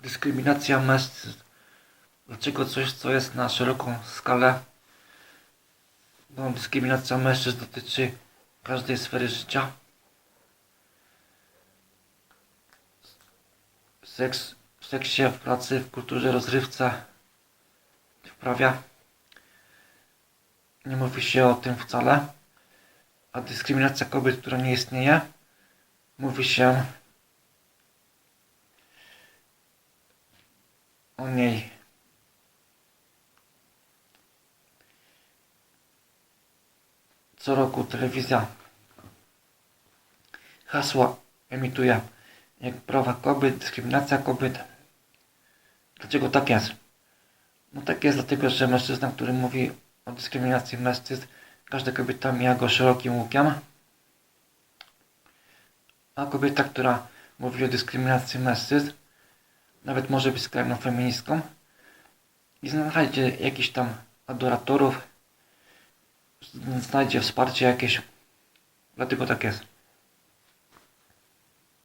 dyskryminacja mężczyzn. Dlaczego coś, co jest na szeroką skalę, bo dyskryminacja mężczyzn dotyczy każdej sfery życia. Seks, w seksie, w pracy, w kulturze, rozrywce, w prawie. Nie mówi się o tym wcale. A dyskryminacja kobiet, która nie istnieje, mówi się o niej. Co roku telewizja hasła emituje jak prawa kobiet, dyskryminacja kobiet. Dlaczego tak jest? No tak jest dlatego, że mężczyzna, który mówi o dyskryminacji mężczyzn, każda kobieta mija go szerokim łukiem. A kobieta, która mówi o dyskryminacji mężczyzn, nawet może być skrajną feministką i znajdzie jakiś tam adoratorów, znajdzie wsparcie jakieś. Dlatego tak jest.